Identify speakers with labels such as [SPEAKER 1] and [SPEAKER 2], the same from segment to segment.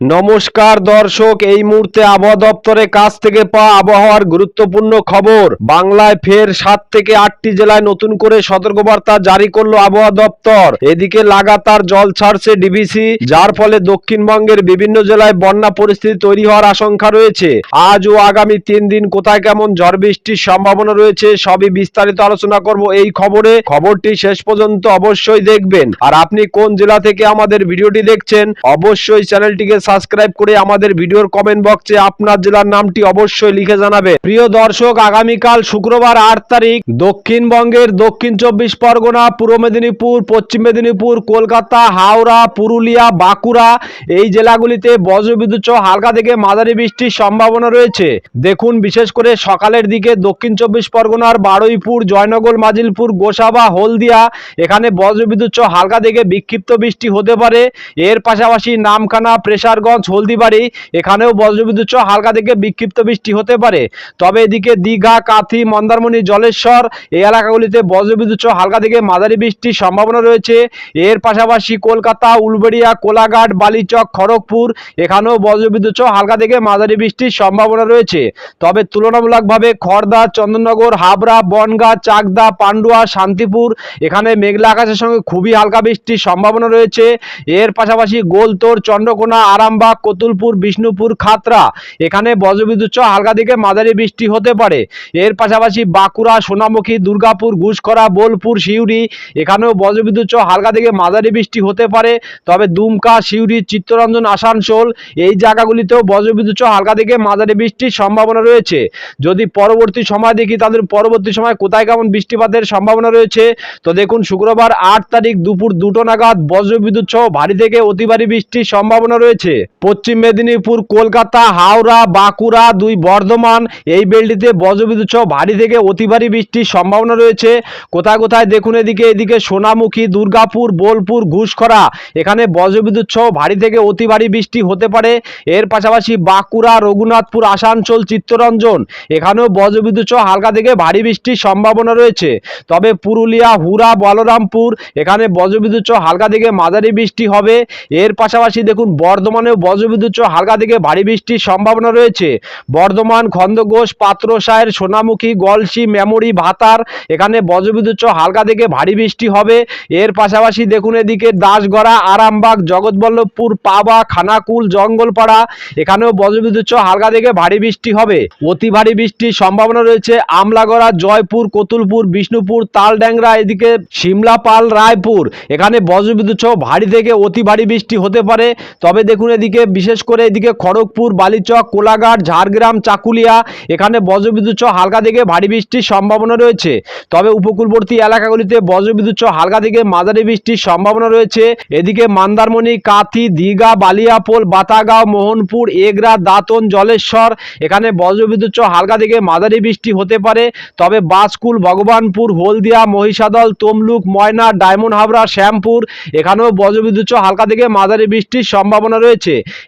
[SPEAKER 1] নমস্কার দর্শক, এই মুহূর্তে আবহাওয়া দপ্তরের কাছ থেকে পাওয়া আবহাওয়ার গুরুত্বপূর্ণ খবর। বাংলায় ফের সাত থেকে আটটি জেলায় নতুন করে সতর্কবার্তা জারি করল আবহাওয়া দপ্তর। এদিকে লাগাতার জল ছাড়ছে ডিভিসি যার ফলে দক্ষিণবঙ্গের বিভিন্ন জেলায় বন্যা পরিস্থিতি তৈরি হওয়ার আশঙ্কা রয়েছে। আজ ও আগামী তিন দিন কোথায় কেমন ঝড় বৃষ্টির সম্ভাবনা রয়েছে, সবই বিস্তারিত আলোচনা করব এই খবরে। খবরটি শেষ পর্যন্ত অবশ্যই দেখবেন। আর আপনি কোন জেলা থেকে আমাদের ভিডিওটি দেখছেন, অবশ্যই চ্যানেলটিকে সাবস্ক্রাইব করে আমাদের ভিডিওর কমেন্ট বক্সে আপনার জেলার নামটি অবশ্যই লিখে জানাবে প্রিয় দর্শক, আগামীকাল শুক্রবার আট তারিখ, দক্ষিণবঙ্গের দক্ষিণ চব্বিশ পরগনা, পূর্ব মেদিনীপুর, পশ্চিম মেদিনীপুর, কলকাতা, হাওড়া, পুরুলিয়া, বাঁকুড়া এই জেলাগুলিতে বজ্রবিদ্যুৎ হালকা থেকে মাঝারি বৃষ্টির সম্ভাবনা রয়েছে। দেখুন, বিশেষ করে সকালের দিকে দক্ষিণ চব্বিশ পরগনার বারুইপুর, জয়নগর, মাজিলপুর, গোসাবা, হলদিয়া, এখানে বজ্রবিদ্যুৎ হালকা থেকে বিক্ষিপ্ত বৃষ্টি হতে পারে। এর পাশাপাশি নামখানা প্রেসারগঞ্জ হলদিবাড়ি, এখানেও বজ্রবিদ্যুৎ সহ হালকা থেকে বিক্ষিপ্ত বৃষ্টি হতে পারে। তবে এদিকে দীঘা, কাথি, মন্দারমণি, জলেশ্বর এই এলাকাগুলিতে বজ্রবিদ্যুৎ সহ হালকা থেকে মাঝারি বৃষ্টির সম্ভাবনা রয়েছে। এর পাশাপাশি কলকাতা, উলবেড়িয়া, কোলাঘাট, বালিচক, খড়গপুর এখানেও বজ্রবিদ্যুৎ সহ হালকা থেকে মাঝারি বৃষ্টির সম্ভাবনা রয়েছে। তবে তুলনামূলকভাবে খড়দা, চন্দননগর, হাবড়া, বনগাঁ, চাকদা, পান্ডুয়া, শান্তিপুর এখানে মেঘলা আকাশের সঙ্গে খুবই হালকা বৃষ্টির সম্ভাবনা রয়েছে। এর পাশাপাশি গোলতোর, চন্দ্রকোনা আরামবাগ কতুলপুর, বিষ্ণুপুর, খাতরা। এখানে বজ্রবিদ্যুৎ সহ হালকা থেকে মাঝারি বৃষ্টি হতে পারে। এর পাশাপাশি বাঁকুড়া, সোনামুখী, দুর্গাপুর ঘুষকরা বোলপুর, সিউড়ি, এখানেও বজ্রবিদ্যুৎ সহ হালকা থেকে মাঝারি বৃষ্টি হতে পারে। তবে দুমকা, সিউড়ি, চিত্তরঞ্জন, আসানসোল এই জায়গাগুলিতেও বজ্রবিদ্যুৎ সহ হালকা থেকে মাঝারি বৃষ্টির সম্ভাবনা রয়েছে। যদি পরবর্তী সময় দেখি তাদের পরবর্তী সময় কোথায় কেমন বৃষ্টিপাতের সম্ভাবনা রয়েছে? তো দেখুন, শুক্রবার আট তারিখ দুপুর দুটো নাগাদ বজ্রবিদ্যুৎ সহ ভারী থেকে অতি ভারী বৃষ্টির সম্ভাবনা রয়েছে। পশ্চিম মেদিনীপুর, কলকাতা, হাওড়া, বাঁকুড়া দুই বর্ধমান, এই বেলটিতে বজ্রবিদ্যুৎ সহ ভারী থেকে অতি ভারী বৃষ্টির সম্ভাবনা রয়েছে। কোথায় কোথায় দেখুন এদিকে এদিকে সোনামুখী, দুর্গাপুর, বোলপুর, ঘুষখরা, এখানে বজ্রবিদ্যুৎ সহ ভারী থেকে অতি ভারী বৃষ্টি হতে পারে। এর পাশাপাশি বাঁকুড়া, রঘুনাথপুর, আসানসোল, চিত্তরঞ্জন, এখানেও বজ্রবিদ্যুৎ সহ হালকা থেকে ভারী বৃষ্টির সম্ভাবনা রয়েছে। তবে পুরুলিয়া হুরা বলরামপুর, এখানে বজ্রবিদ্যুৎ সহ হালকা থেকে মাঝারি বৃষ্টি হবে। এর পাশাপাশি দেখুন বর্ধমানেও বজ্রবিদ্যুৎ সহ হালকা থেকে ভারী বৃষ্টির সম্ভাবনা রয়েছে। বর্ধমান খন্দঘোষ পাত্রসায়ের সোনামুখী, গলসি, মেমরি, ভাতার, এখানে বজ্রবিদ্যুৎ সহ হালকা থেকে ভারী বৃষ্টি হবে। এর পাশাপাশি দেখুন এদিকে দাসগড়া, আরামবাগ, জগৎবল্লভপুর, পাবা, খানাকুল, জঙ্গলপাড়া, এখানেও বজ্রবিদ্যুৎ সহ হালকা থেকে ভারী বৃষ্টি হবে। অতি ভারী বৃষ্টির সম্ভাবনা রয়েছে আমলাগড়া, জয়পুর, কতুলপুর, বিষ্ণুপুর, তালড্যাংরা, এদিকে সিমলাপাল রায়পুর। এখানে বজ্রবিদ্যুৎ সহ ভারী থেকে অতি ভারী বৃষ্টি হতে পারে। তবে দেখুন এদিকে, বিশেষ করে এদিকে খড়গপুর, বালিচক, কোলাঘাট, ঝাড়গ্রাম, চাকুলিয়া, এখানে বজ্রবিদ্যুৎ সহ হালকা থেকে ভারী বৃষ্টির সম্ভাবনা রয়েছে। তবে উপকূলবর্তী এলাকাগুলিতে বজ্রবিদ্যুৎ সহ হালকা থেকে মাঝারি বৃষ্টির সম্ভাবনা রয়েছে। এদিকে মান্দারমণি, কাথি, দীঘা, বালিয়াপোল, বাতাগাঁও, মোহনপুর, এগরা, দাঁতন, জলেশ্বর, এখানে বজ্রবিদ্যুৎ সহ হালকা থেকে মাঝারি বৃষ্টি হতে পারে। তবে বাসকুল, ভগবানপুর, হলদিয়া, মহিষাদল, তমলুক, ময়না, ডায়মন্ড হাবড়া, শ্যামপুর, এখানেও বজ্রবিদ্যুৎ সহ হালকা থেকে মাঝারি বৃষ্টির সম্ভাবনা রয়েছে।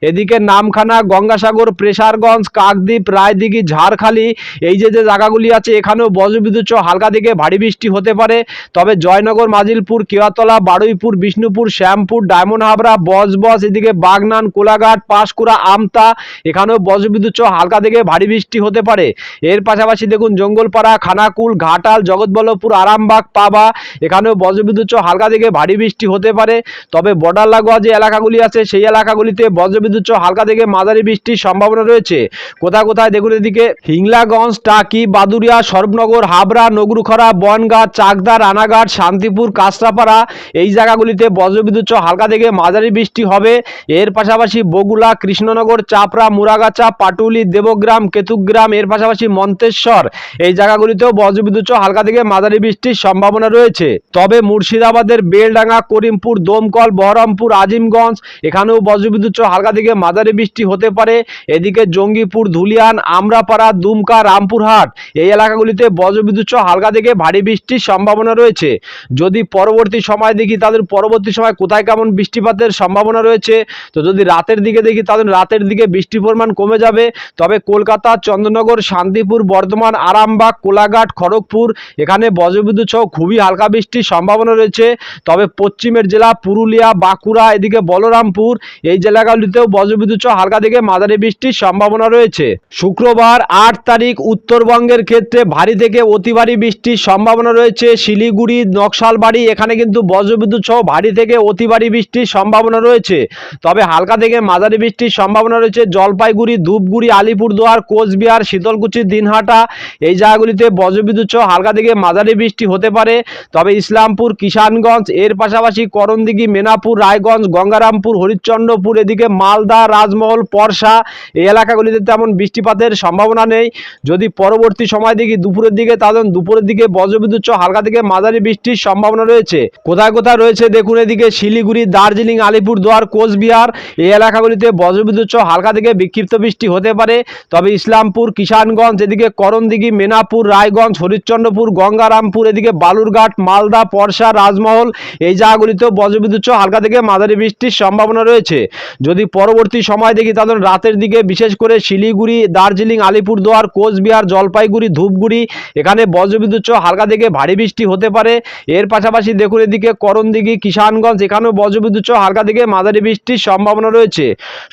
[SPEAKER 1] এদিকে নামখানা, গঙ্গাসাগর, প্রেসারগঞ্জ, কাকদ্বীপ, রায়দিঘি, ঝাড়খালি, এই যে যে জায়গাগুলি আছে, এখানেও বজ্রবিদ্যুৎ সহ হালকা থেকে ভারী বৃষ্টি হতে পারে। তবে জয়নগর, মাজিলপুর, কেওয়াতলা, বারুইপুর, বিষ্ণুপুর, শ্যামপুর, ডায়মন্ড হাবড়া বসবস এদিকে বাগনান, কোলাঘাট, পাঁশকুড়া, আমতা, এখানেও বজ্রবিদ্যুৎ সহ হালকা থেকে ভারী বৃষ্টি হতে পারে। এর পাশাপাশি দেখুন, জঙ্গলপাড়া, খানাকুল, ঘাটাল, জগৎবল্লভপুর, আরামবাগ, পাবা, এখানেও বজ্রবিদ্যুৎ সহ হালকা থেকে ভারী বৃষ্টি হতে পারে। তবে বর্ডার লাগোয়া যে এলাকাগুলি আছে, সেই এলাকাগুলিতে বজ্রবিদ্যুৎ সহ হালকা থেকে মাঝারি বৃষ্টির সম্ভাবনা রয়েছে। কোথায় কোথায় দেখুন এদিকে, হিংলাগঞ্জ, টাকি বাদুরিয়া সর্বনগর হাবড়া, নগরুখরা, বনগাঁ, চাকদা, রানাঘাট, শান্তিপুর কাঁচরাপাড়া এই জায়গাগুলিতে বজ্রবিদ্যুৎ সহ হালকা থেকে মাঝারি বৃষ্টি হবে। এর পাশাপাশি বগুলা কৃষ্ণনগর, চাপড়া, মুরাগাছা, পাটুলি, দেবগ্রাম, কেতুগ্রাম, এর পাশাপাশি মন্তেশ্বর, এই জায়গাগুলিতেও বজ্রবিদ্যুৎ সহ হালকা থেকে মাঝারি বৃষ্টির সম্ভাবনা রয়েছে। তবে মুর্শিদাবাদের বেলডাঙ্গা, করিমপুর, দমকল, বহরমপুর, আজিমগঞ্জ, এখানেও বজ্রবিদ্যুৎ সহ হালকা থেকে মাঝারি বৃষ্টি হতে পারে। এদিকে জঙ্গিপুর, ধুলিয়ান, আমরাপাড়া, দুমকা, রামপুরহাট এই এলাকাগুলিতে বজ্রবিদ্যুৎ হালকা থেকে ভারী বৃষ্টির সম্ভাবনা রয়েছে। যদি পরবর্তী সময় দেখি তাদের পরবর্তী সময় কোথায় কেমন বৃষ্টিপাতের সম্ভাবনা রয়েছে, তো যদি রাতের দিকে দেখি তাদের রাতের দিকে বৃষ্টির পরিমাণ কমে যাবে। তবে কলকাতা, চন্দ্রনগর, শান্তিপুর, বর্ধমান, আরামবাগ, কোলাঘাট, খড়গপুর এখানে বজ্রবিদ্যুৎ সহ খুবই হালকা বৃষ্টির সম্ভাবনা রয়েছে। তবে পশ্চিমের জেলা পুরুলিয়া, বাঁকুড়া, এদিকে বলরামপুর এই জেলা এলাকাগুলিতেও বজ্রবিদ্যুৎ সহ হালকা থেকে মাঝারি বৃষ্টির সম্ভাবনা রয়েছে। শুক্রবার আট তারিখ উত্তরবঙ্গের ক্ষেত্রে ভারী থেকে অতি ভারী বৃষ্টির সম্ভাবনা রয়েছে। শিলিগুড়ি, নকশালবাড়ি, এখানে কিন্তু বজ্রবিদ্যুৎ সহ ভারী থেকে অতি ভারী বৃষ্টির সম্ভাবনা রয়েছে। তবে হালকা থেকে মাঝারি বৃষ্টির সম্ভাবনা রয়েছে জলপাইগুড়ি, ধূপগুড়ি, আলিপুরদুয়ার, কোচবিহার, শীতলকুচি, দিনহাটা। এই জায়গাগুলিতে বজ্রবিদ্যুৎ সহ হালকা থেকে মাঝারি বৃষ্টি হতে পারে। তবে ইসলামপুর, কিষানগঞ্জ, এর পাশাপাশি করণদিঘি, মেনাপুর, রায়গঞ্জ, গঙ্গারামপুর, হরিশ্চন্দ্রপুর, এদিকে মালদা, রাজমহল, পরশা, এই এলাকাগুলিতে তেমন বৃষ্টিপাতের সম্ভাবনা নেই। যদি পরবর্তী সময় দেখি দুপুরের দিকে, তাহলে দুপুরের দিকে বজ্রবিদ্যুৎ হালকা থেকে মাঝারি বৃষ্টির সম্ভাবনা রয়েছে। কোথায় কোথায় রয়েছে দেখুন এদিকে শিলিগুড়ি, দার্জিলিং, আলিপুরদুয়ার, কোচবিহার, এই এলাকাগুলিতে বজ্রবিদ্যুৎ হালকা থেকে বিক্ষিপ্ত বৃষ্টি হতে পারে। তবে ইসলামপুর, কিষানগঞ্জ, এদিকে করণদিঘি, মেনাপুর, রায়গঞ্জ, হরিশ্চন্দ্রপুর, গঙ্গারামপুর, এদিকে বালুরঘাট, মালদা, পরশা, রাজমহল, এই জায়গাগুলিতেও বজ্রবিদ্যুৎ হালকা থেকে মাঝারি বৃষ্টির সম্ভাবনা রয়েছে। যদি পরবর্তী সময় দেখি তাদের রাতের দিকে বিশেষ করে শিলিগুড়ি, দার্জিলিং, আলিপুরদুয়ার, কোচবিহার, জলপাইগুড়ি, ধূপগুড়ি, এখানে বজ্রবিদ্যুৎ সহ হালকা থেকে ভারী বৃষ্টি হতে পারে। এর পাশাপাশি দেখুন এদিকে করণদিঘি, কিষানগঞ্জ, এখানেও বজ্রবিদ্যুৎ সহ হালকা থেকে মাঝারি বৃষ্টির সম্ভাবনা রয়েছে।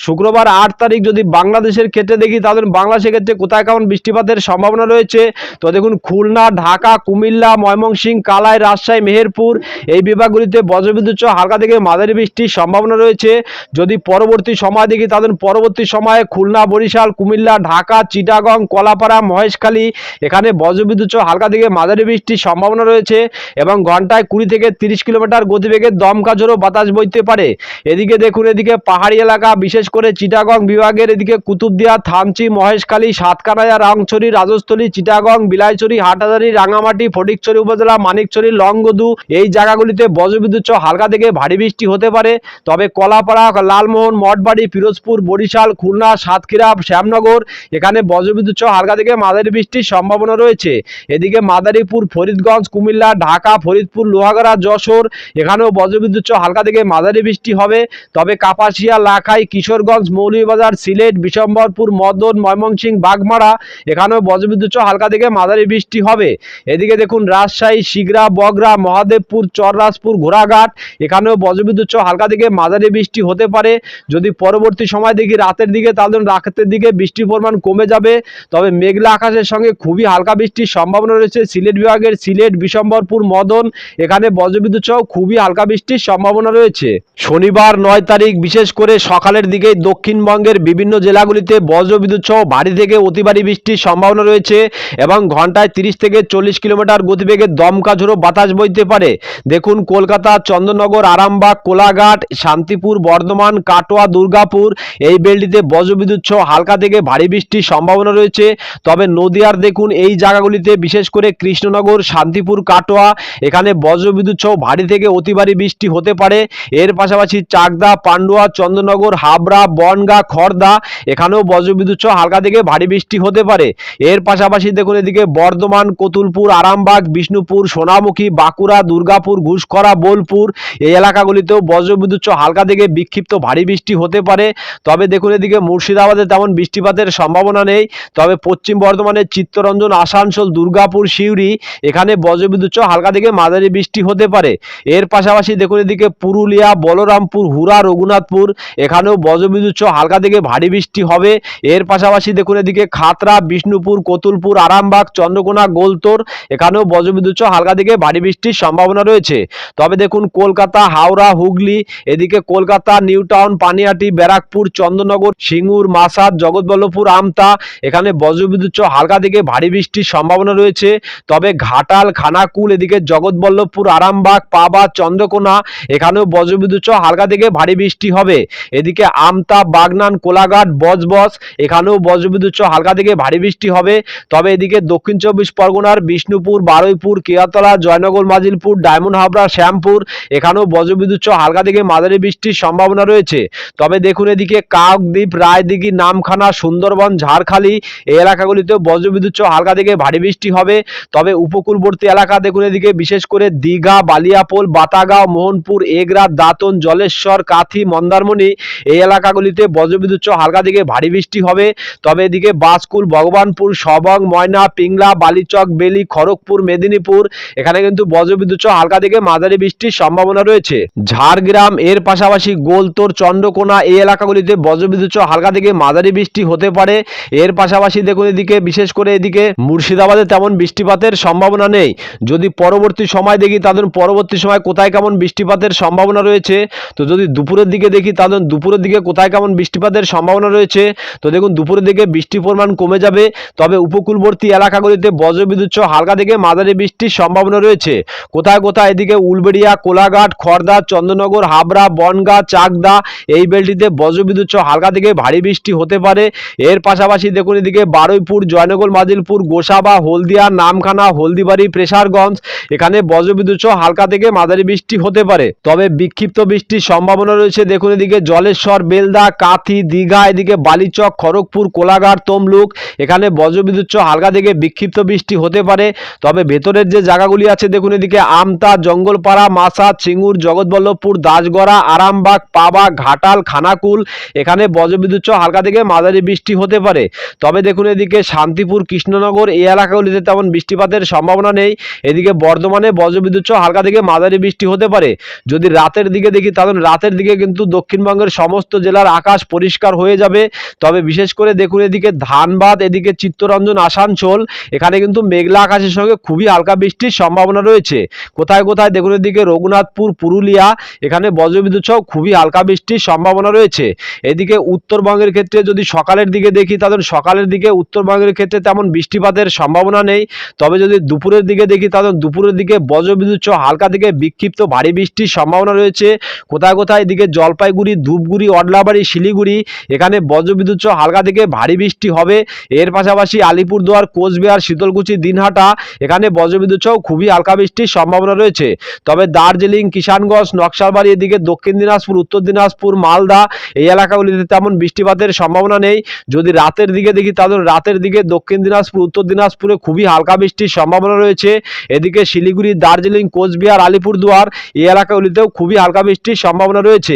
[SPEAKER 1] শুক্রবার আট তারিখ যদি বাংলাদেশের ক্ষেত্রে দেখি তাদের বাংলাদেশের ক্ষেত্রে কোথায় কেমন বৃষ্টিপাতের সম্ভাবনা রয়েছে? তো দেখুন, খুলনা, ঢাকা, কুমিল্লা, ময়মনসিংহ, কালাই, রাজশাহী, মেহেরপুর এই বিভাগগুলিতে বজ্রবিদ্যুৎ সহ হালকা থেকে মাঝারি বৃষ্টির সম্ভাবনা রয়েছে। যদি পরবর্তী সময় দেখি তাদের পরবর্তী সময়ে খুলনা, বরিশাল, কুমিল্লা, ঢাকা, চিটাগং, কলাপাড়া, মহেশখালী, এখানে বজ্রবিদ্যুৎ হালকা থেকে মাঝারি বৃষ্টির সম্ভাবনা রয়েছে এবং ঘন্টায় কুড়ি থেকে তিরিশ কিলোমিটার গতিবেগে দমকা ঝোড়ো বাতাস বইতে পারে। এদিকে দেখুন, এদিকে পাহাড়ি এলাকা, বিশেষ করে চিটাগং বিভাগের এদিকে কুতুবদিয়া, থানচি, মহেশখালী, সাতকানায়া, রাংছড়ি, রাজস্থলী, চিটাগং, বিলাইছড়ি হাটাদারি রাঙামাটি, ফটিকছড়ি উপজেলা, মানিকছড়ি, লংগদু এই জায়গাগুলিতে বজ্রবিদ্যুৎ হালকা থেকে ভারী বৃষ্টি হতে পারে। তবে কলাপাড়া, লালমোহন মঠবাড়ি, পিরোজপুর, বরিশাল, খুলনা, সাতক্ষীরা, শ্যামনগর। এখানে বজ্রবিদ্যুৎ সহ হালকা থেকে মাঝারি বৃষ্টির সম্ভাবনা রয়েছে। এদিকে মাদারীপুর, ফরিদগঞ্জ, কুমিল্লা, ঢাকা, ফরিদপুর, লোহাগড়া, যশোর, এখানেও বজ্রবিদ্যুৎ সহ হালকা থেকে মাঝারি বৃষ্টি হবে। তবে কাপাসিয়া, লাখাই, কিশোরগঞ্জ, মৌলভীবাজার, সিলেট, বিশম্বরপুর, মদন, ময়মনসিংহ, বাগমারা, এখানেও বজ্রবিদ্যুৎ সহ হালকা থেকে মাঝারি বৃষ্টি হবে। এদিকে দেখুন, রাজশাহী, শিগরা বগরা মহাদেবপুর, চররাজপুর, ঘোড়াঘাট, এখানেও বজ্রবিদ্যুৎ সহ হালকা থেকে মাঝারি বৃষ্টি হতে পারে। যদি পরবর্তী সময় দেখি রাতের দিকে, তাহলে রাতের দিকে বৃষ্টির পরিমাণ কমে যাবে। তবে মেঘলা আকাশের সঙ্গে খুবই হালকা বৃষ্টির সম্ভাবনা রয়েছে। সিলেট বিভাগের সিলেট, বিশম্বরপুর, মদন, এখানে বজ্রবিদ্যুৎ সহ খুবই হালকা বৃষ্টির সম্ভাবনা রয়েছে। শনিবার নয় তারিখ, বিশেষ করে সকালের দিকে দক্ষিণবঙ্গের বিভিন্ন জেলাগুলিতে বজ্রবিদ্যুৎ সহ ভারী থেকে অতি ভারী বৃষ্টির সম্ভাবনা রয়েছে এবং ঘন্টায় তিরিশ থেকে চল্লিশ কিলোমিটার গতিবেগে দমকা ঝোড়ো বাতাস বইতে পারে। দেখুন কলকাতা চন্দননগর আরামবাগ, কোলাঘাট, শান্তিপুর, বর্ধমান কাটোয়া দুর্গাপুর, এই বেলটিতে বজ্রবিদ্যুৎ সহ হালকা থেকে ভারী বৃষ্টির সম্ভাবনা রয়েছে। তবে নদিয়ার দেখুন, এই জায়গাগুলিতে বিশেষ করে কৃষ্ণনগর, শান্তিপুর, কাটোয়া, এখানে বজ্রবিদ্যুৎ সহ ভারী থেকে অতি ভারী বৃষ্টি হতে পারে। এর পাশাপাশি চাকদা, পান্ডুয়া, চন্দ্রনগর, হাবড়া, বনগা খড়দা এখানেও বজ্রবিদ্যুৎ সহ হালকা থেকে ভারী বৃষ্টি হতে পারে। এর পাশাপাশি দেখুন, এদিকে বর্ধমান, কতুলপুর, আরামবাগ, বিষ্ণুপুর, সোনামুখী, বাঁকুড়া, দুর্গাপুর, ঘুষখরা, বোলপুর, এই এলাকাগুলিতেও বজ্রবিদ্যুৎ সহ হালকা থেকে বিক্ষিপ্ত ভারী বৃষ্টি হতে পারে। তবে দেখুন এদিকে মুর্শিদাবাদে তেমন বৃষ্টিপাতের সম্ভাবনা নেই। তবে পশ্চিম বর্ধমানের চিত্তরঞ্জন, আসানসোল, দুর্গাপুর, সিউড়ি, এখানে বজ্রবিদ্যুৎ হালকা থেকে মাঝারি বৃষ্টি হতে পারে। এর পাশাপাশি দেখুন এদিকে পুরুলিয়া, বলরামপুর হুরা রঘুনাথপুর, এখানেও বজ্রবিদ্যুৎ হালকা থেকে ভারী বৃষ্টি হবে। এর পাশাপাশি দেখুন এদিকে খাতরা বিষ্ণুপুর, কতুলপুর, আরামবাগ, চন্দ্রকোনা, গোলতোর, এখানেও বজ্রবিদ্যুৎ হালকা থেকে ভারী বৃষ্টির সম্ভাবনা রয়েছে। তবে দেখুন কলকাতা, হাওড়া, হুগলি, এদিকে কলকাতা নিউ টাউন পানিহাটি, ব্যারাকপুর চন্দ্রনগর সিঙ্গুর, মাসাদ, জগৎবল্লভপুর, আমতা। এখানে বজ্রবিদ্যুৎ হালকা থেকে ভারী বৃষ্টির সম্ভাবনা রয়েছে। তবে ঘাটাল, খানাকুল, এদিকে জগৎবল্লভপুর, আরামবাগ, পাবা, চন্দ্রকোনা, এখানেও বজ্রবিদ্যুৎ হালকা থেকে ভারী বৃষ্টি হবে। এদিকে আমতা, বাগনান, কোলাঘাট বজবস এখানেও বজ্রবিদ্যুৎ হালকা থেকে ভারী বৃষ্টি হবে। তবে এদিকে দক্ষিণ চব্বিশ পরগনার বিষ্ণুপুর, বারুইপুর কেয়াতলা জয়নগর, মাজিলপুর, ডায়মন্ড হাবড়া, শ্যামপুর, এখানেও বজ্রবিদ্যুৎ হালকা থেকে মাঝারি বৃষ্টির সম্ভাবনা রয়েছে। তবে দেখুন এদিকে কাকদ্বীপ, রায়দিঘি, নামখানা, সুন্দরবন, ঝাড়খালি এই এলাকাগুলিতে বজ্রবিদ্যুৎ হালকা থেকে ভারী বৃষ্টি হবে। তবে উপকূলবর্তী এলাকা দেখুন এদিকে বিশেষ করে দীঘা, বালিয়াপোল, বাতাগাঁও, মোহনপুর, এগরা, দাঁতন, জলেশ্বর, কাথি, মন্দারমণি এই এলাকাগুলিতে বজ্রবিদ্যুৎ হালকা থেকে ভারী বৃষ্টি হবে। তবে এদিকে বাসকুল, ভগবানপুর, সবং, ময়না, পিংলা, বালিচক, বেলি, খড়গপুর, মেদিনীপুর এখানে কিন্তু বজ্রবিদ্যুৎ হালকা থেকে মাঝারি বৃষ্টির সম্ভাবনা রয়েছে। ঝাড়গ্রাম, এর পাশাপাশি গোলতোর চন্দ্র চন্দ্রকোনা এই এলাকাগুলিতে বজ্রবিদ্যুৎ হালকা থেকে মাঝারি বৃষ্টি হতে পারে। এর পাশাপাশি দেখুন এদিকে, বিশেষ করে এদিকে মুর্শিদাবাদে তেমন বৃষ্টিপাতের সম্ভাবনা নেই। যদি পরবর্তী সময় দেখি, তাদের পরবর্তী সময় কোথায় কেমন বৃষ্টিপাতের সম্ভাবনা রয়েছে? তো যদি দুপুরের দিকে দেখি, তাদের দুপুরের দিকে কোথায় কেমন বৃষ্টিপাতের সম্ভাবনা রয়েছে? তো দেখুন, দুপুরের দিকে বৃষ্টির পরিমাণ কমে যাবে। তবে উপকূলবর্তী এলাকাগুলিতে বজ্রবিদ্যুৎ হালকা থেকে মাঝারি বৃষ্টির সম্ভাবনা রয়েছে। কোথায় কোথায় এদিকে উলবেড়িয়া, কোলাঘাট খড়দা চন্দ্রনগর, হাবড়া, বনগা, চাকদা এই বেলটিতে বজ্রবিদ্যুৎ সহ হালকা থেকে ভারী বৃষ্টি হতে পারে। এর পাশাপাশি দেখুন এদিকে বারুইপুর, জয়নগর, মাদিলপুর, গোসাবা, হলদিয়া, নামখানা, হলদিবাড়ি, প্রেসারগঞ্জ, এখানে বজ্রবিদ্যুৎ সহ হালকা থেকে মাঝারি বৃষ্টি হতে পারে। তবে বিক্ষিপ্ত বৃষ্টির সম্ভাবনা রয়েছে। দেখুন এদিকে জলেশ্বর, বেলদা, কাথি, দীঘা, এদিকে বালিচক, খড়গপুর, কোলাঘাট, তমলুক, এখানে বজ্রবিদ্যুৎ সহ হালকা থেকে বিক্ষিপ্ত বৃষ্টি হতে পারে। তবে ভেতরের যে জায়গাগুলি আছে, দেখুন এদিকে আমতা, জঙ্গলপাড়া মাসা চিঙ্গুর জগৎবল্লভপুর, দাসগড়া, আরামবাগ পাবা ঘাটাল, খানাকুল, এখানে বজ্রবিদ্যুৎ সহ হালকা থেকে মাঝারি বৃষ্টি হতে পারে। তবে দেখুন এদিকে শান্তিপুর, কৃষ্ণনগর এই এলাকাগুলিতে তেমন বৃষ্টিপাতের সম্ভাবনা নেই। এদিকে বর্ধমানে বজ্রবিদ্যুৎ সহ হালকা থেকে মাঝারি বৃষ্টি হতে পারে। যদি রাতের দিকে দেখি তাহলে রাতের দিকে কিন্তু দক্ষিণবঙ্গের সমস্ত জেলার আকাশ পরিষ্কার হয়ে যাবে। তবে বিশেষ করে দেখুন এদিকে ধানবাদ, এদিকে চিত্তরঞ্জন, আসানসোল, এখানে কিন্তু মেঘলা আকাশের সঙ্গে খুবই হালকা বৃষ্টির সম্ভাবনা রয়েছে। কোথায় কোথায় দেখুন এদিকে রঘুনাথপুর, পুরুলিয়া, এখানে বজ্রবিদ্যুৎ সহ খুবই হালকা বৃষ্টির সম্ভাবনা রয়েছে। এদিকে উত্তরবঙ্গের ক্ষেত্রে যদি সকালের দিকে দেখি, তাহলে সকালের দিকে উত্তরবঙ্গের ক্ষেত্রে তেমন বৃষ্টিপাতের সম্ভাবনা নেই। তবে যদি দুপুরের দিকে দেখি, তাহলে দুপুরের দিকে বজ্রবিদ্যুৎ হালকা থেকে বিক্ষিপ্ত ভারী বৃষ্টির সম্ভাবনা রয়েছে। কোথায় কোথায় এদিকে জলপাইগুড়ি, ধূপগুড়ি, অডলাবাড়ি, শিলিগুড়ি, এখানে বজ্রবিদ্যুৎ হালকা থেকে ভারী বৃষ্টি হবে। এর পাশাপাশি আলিপুরদুয়ার, কোচবিহার, শীতলকুচি, দিনহাটা, এখানে বজ্রবিদ্যুৎ খুবই হালকা বৃষ্টির সম্ভাবনা রয়েছে। তবে দার্জিলিং, কিষানগঞ্জ, নকশালবাড়ি, এদিকে দক্ষিণ দিনাজপুর, উত্তর দিনাজপুর মালদা, এই এলাকাগুলিতে তেমন বৃষ্টিপাতের সম্ভাবনা নেই। যদি রাতের দিকে দেখি তাদের রাতের দিকে দক্ষিণ দিনাজপুর, উত্তর দিনাজপুরে খুবই হালকা বৃষ্টির সম্ভাবনা রয়েছে। এদিকে শিলিগুড়ি, দার্জিলিং, কোচবিহার, আলিপুরদুয়ার এই এলাকাগুলিতেও খুবই হালকা বৃষ্টির সম্ভাবনা রয়েছে।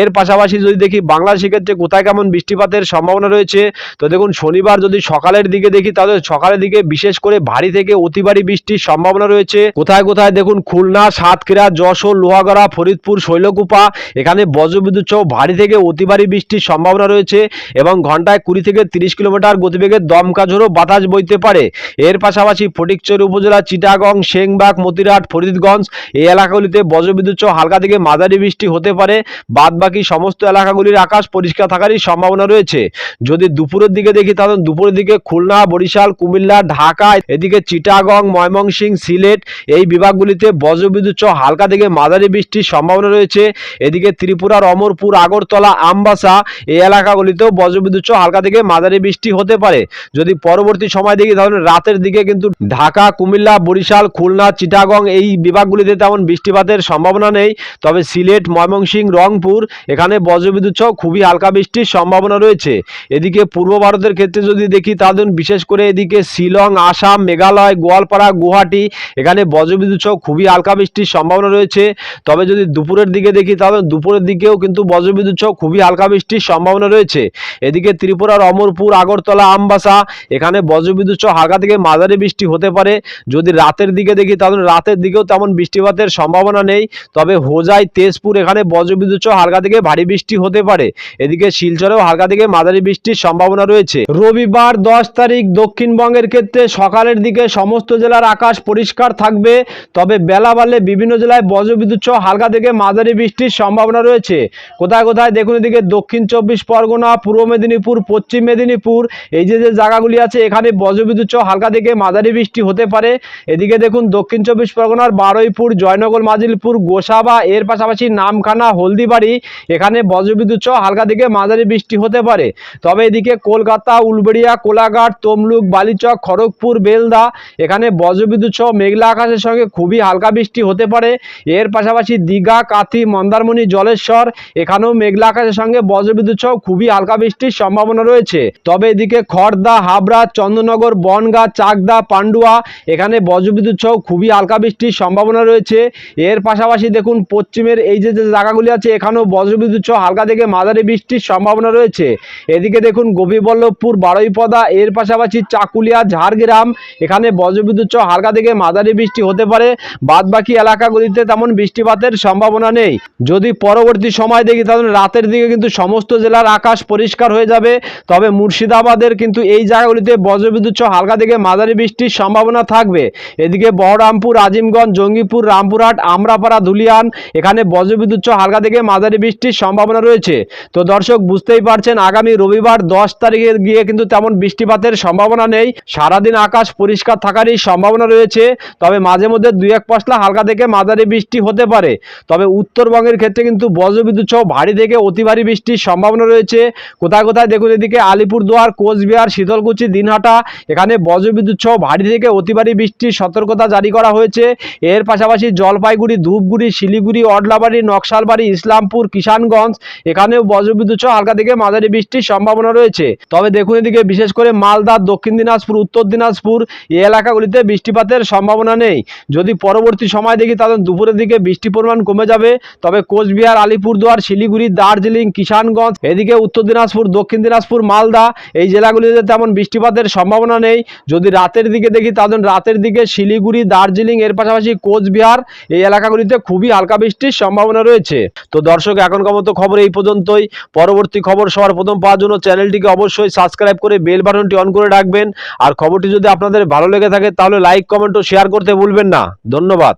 [SPEAKER 1] এর পাশাপাশি যদি দেখি বাংলাদেশের ক্ষেত্রে কোথায় কেমন বৃষ্টিপাতের সম্ভাবনা রয়েছে, তো দেখুন, শনিবার যদি সকালের দিকে দেখি তাদের সকালের দিকে বিশেষ করে ভারী থেকে অতি ভারী বৃষ্টির সম্ভাবনা রয়েছে। কোথায় কোথায় দেখুন, খুলনা, সাতক্ষীরা, যশোর, লোহাগড়া, ফরিদপুর, শৈলকুপা, এখানে বজ্রবিদ্যুৎ সহ ভারী থেকে অতি ভারী বৃষ্টির সম্ভাবনা রয়েছে এবং ঘন্টায় কুড়ি থেকে তিরিশ কিলোমিটার গতিবেগে দমকা ঝোড়ো বাতাস বইতে পারে। এর পাশাপাশি ফটিকচুরি উপজেলা চিটাগং, সেংবাগ মতিরাট ফরিদগঞ্জ এই এলাকাগুলিতে বজ্রবিদ্যুৎ সহ হালকা থেকে মাঝারি বৃষ্টি হতে পারে। বাদ বাকি সমস্ত এলাকাগুলির আকাশ পরিষ্কার থাকারই সম্ভাবনা রয়েছে। যদি দুপুরের দিকে দেখি তাহলে দুপুরের দিকে খুলনা, বরিশাল, কুমিল্লা, ঢাকা, এদিকে চিটাগং, ময়মনসিংহ, সিলেট এই বিভাগগুলিতে বজ্রবিদ্যুৎ সহ হালকা থেকে মাঝারি বৃষ্টির সম্ভাবনা রয়েছে। এদিকে ত্রিপুরার অমরপুর আগরতলা, আমবাসা এই এলাকাগুলিতেও বজ্রবিদ্যুৎ সহ হালকা থেকে মাঝারি বৃষ্টি হতে পারে। যদি পরবর্তী সময় দেখি, তাহলে রাতের দিকে কিন্তু ঢাকা, কুমিল্লা, বরিশাল, খুলনা, চিটাগং এই বিভাগগুলিতে তেমন বৃষ্টিপাতের সম্ভাবনা নেই। তবে সিলেট, ময়মনসিংহ, রংপুর এখানে বজ্রবিদ্যুৎ সহ খুবই হালকা বৃষ্টির সম্ভাবনা রয়েছে। এদিকে পূর্ব ভারতের ক্ষেত্রে যদি দেখি, তাহলে বিশেষ করে এদিকে শিলং, আসাম, মেঘালয়, গোয়ালপাড়া, গুয়াহাটি এখানে বজ্রবিদ্যুৎ সহ খুবই হালকা বৃষ্টির সম্ভাবনা রয়েছে। তবে যদি দুপুরের দিকে দেখি, তাহলে দুপুরের দিকেও কিন্তু বজ্রবিদ্যুৎ সহ খুবই হালকা বৃষ্টির সম্ভাবনা রয়েছে। এদিকে ত্রিপুরার অমরপুর, আগরতলা, আমবাসা, এখানে বজ্রবিদ্যুৎ সহ হালকা থেকে মাঝারি বৃষ্টি হতে পারে। যদি রাতের দিকে দেখি, তাহলে রাতের দিকেও তেমন বৃষ্টিপাতের সম্ভাবনা নেই। তবে হোজাই, তেজপুর এখানে বজ্রবিদ্যুৎ সহ হালকা থেকে ভারী বৃষ্টি হতে পারে। এদিকে শিলচরেও হালকা থেকে মাঝারি বৃষ্টির সম্ভাবনা রয়েছে। রবিবার দশ তারিখ দক্ষিণবঙ্গের ক্ষেত্রে সকালের দিকে সমস্ত জেলার আকাশ পরিষ্কার থাকবে। তবে বেলা বাড়লে বিভিন্ন জেলায় বজ্রবিদ্যুৎ সহ হালকা থেকে মাঝারি বৃষ্টির সম্ভাবনা রয়েছে। কোথায় কোথায় দেখুন এদিকে দক্ষিণ চব্বিশ পরগনা, পূর্ব মেদিনীপুর, পশ্চিম মেদিনীপুর, এই যে যে জায়গাগুলি আছে, এখানে বজ্রবিদ্যুৎ সহ হালকা থেকে মাঝারি বৃষ্টি হতে পারে। এদিকে দেখুন দক্ষিণ চব্বিশ পরগনার বারুইপুর, জয়নগর, মাজিলপুর, গোসাবা, এর পাশাপাশি নামখানা, হলদিবাড়ি, এখানে বজ্রবিদ্যুৎ সহ হালকা থেকে মাঝারি বৃষ্টি হতে পারে। তবে এদিকে কলকাতা, উলবেড়িয়া, কোলাঘাট, তমলুক, বালিচক, খড়গপুর, বেলদা, এখানে বজ্রবিদ্যুৎ সহ মেঘলা আকাশের সঙ্গে খুবই হালকা বৃষ্টি হতে পারে। এর পাশাপাশি দীঘা, কাথি, মন্দারমণি, জলেশ্বর এখানেও মেঘলা আকাশের সঙ্গে বজ্রবিদ্যুৎ সহ খুবই হালকা বৃষ্টির সম্ভাবনা রয়েছে। তবে এদিকে খড়দা হাবড়া চন্দ্রনগর বনগা, চাকদা, পান্ডুয়া এখানে বজ্রবিদ্যুৎ সহ খুবই হালকা বৃষ্টির সম্ভাবনা রয়েছে। এর পাশাপাশি দেখুন, পশ্চিমের এই যে যে জায়গাগুলি আছে, এখানেও বজ্রবিদ্যুৎ সহ হালকা থেকে মাঝারি বৃষ্টির সম্ভাবনা রয়েছে। এদিকে দেখুন গোপীবল্লভপুর বারুইপদা, এর পাশাপাশি চাকুলিয়া, ঝাড়গ্রাম এখানে বজ্রবিদ্যুৎ সহ হালকা থেকে মাঝারি বৃষ্টি হতে পারে। বাদ বাকি এলাকাগুলিতে তেমন বৃষ্টিপাতের সম্ভাবনা নেই। যদি পরবর্তী সময় দেখি তাহলে রাতের দিকে কিন্তু সমস্ত জেলার আকাশ পরিষ্কার হয়ে যাবে। তবে মুর্শিদাবাদের কিন্তু এই জায়গাগুলিতে বজ্রবিদ্যুৎ সহ হালকা থেকে মাঝারি বৃষ্টির সম্ভাবনা থাকবে। এদিকে বহরমপুর, আজিমগঞ্জ, জঙ্গিপুর, রামপুরহাট, আমরাপাড়া, ধুলিয়ান, এখানে বজ্রবিদ্যুৎ সহ হালকা থেকে মাঝারি বৃষ্টির সম্ভাবনা রয়েছে। তো দর্শক, বুঝতেই পারছেন, আগামী রবিবার দশ তারিখে গিয়ে কিন্তু তেমন বৃষ্টিপাতের সম্ভাবনা নেই। সারাদিন আকাশ পরিষ্কার থাকারই সম্ভাবনা রয়েছে। তবে মাঝে মধ্যে দুই এক পশলা হালকা থেকে মাঝারি বৃষ্টি হতে পারে। তবে উত্তরবঙ্গের ক্ষেত্রে কিন্তু বজ্রবিদ্যুৎ সহ ভারী থেকে অতি ভারী বৃষ্টির সম্ভাবনা রয়েছে। কোথায় কোথায় দেখুন এদিকে আলিপুরদুয়ার, কোচবিহার, শীতলকুচি, দিনহাটা, এখানে বজ্রবিদ্যুৎ সহ ভারী থেকে অতি ভারী বৃষ্টির সতর্কতা জারি করা হয়েছে। এর পাশাপাশি জলপাইগুড়ি, ধূপগুড়ি, শিলিগুড়ি, অডলাবাড়ি, নকশালবাড়ি, ইসলামপুর, কিষানগঞ্জ, এখানেও বজ্রবিদ্যুৎ সহ হালকা থেকে মাঝারি বৃষ্টির সম্ভাবনা রয়েছে। তবে দেখুন এদিকে বিশেষ করে মালদা, দক্ষিণ দিনাজপুর, উত্তর দিনাজপুর এই এলাকাগুলিতে বৃষ্টিপাতের সম্ভাবনা নেই। যদি পরবর্তী সময় দেখি তাদের দুপুরের দিকে বৃষ্টির পরিমাণ কমে যাবে। তবে কোচবিহার, আলিপুরদুয়ার শিলিগুড়ি, দার্জিলিং, কিষানগঞ্জ, এদিকে উত্তর দিনাজপুর, দক্ষিণ দিনাজপুর, মালদা, এই জেলাগুলিতে তেমন বৃষ্টিপাতের সম্ভাবনা নেই। যদি রাতের দিকে দেখি, তাহলে রাতের দিকে শিলিগুড়ি, দার্জিলিং, এর পাশাপাশি কোচবিহার, এই এলাকাগুলিতে খুবই হালকা বৃষ্টির সম্ভাবনা রয়েছে। তো দর্শক, এখনকার মতো খবর এই পর্যন্তই। পরবর্তী খবর সবার প্রথম পাওয়ার জন্য চ্যানেলটিকে অবশ্যই সাবস্ক্রাইব করে বেল বাটনটি অন করে রাখবেন। আর খবরটি যদি আপনাদের ভালো লেগে থাকে, তাহলে লাইক, কমেন্ট ও শেয়ার করতে ভুলবেন না। ধন্যবাদ।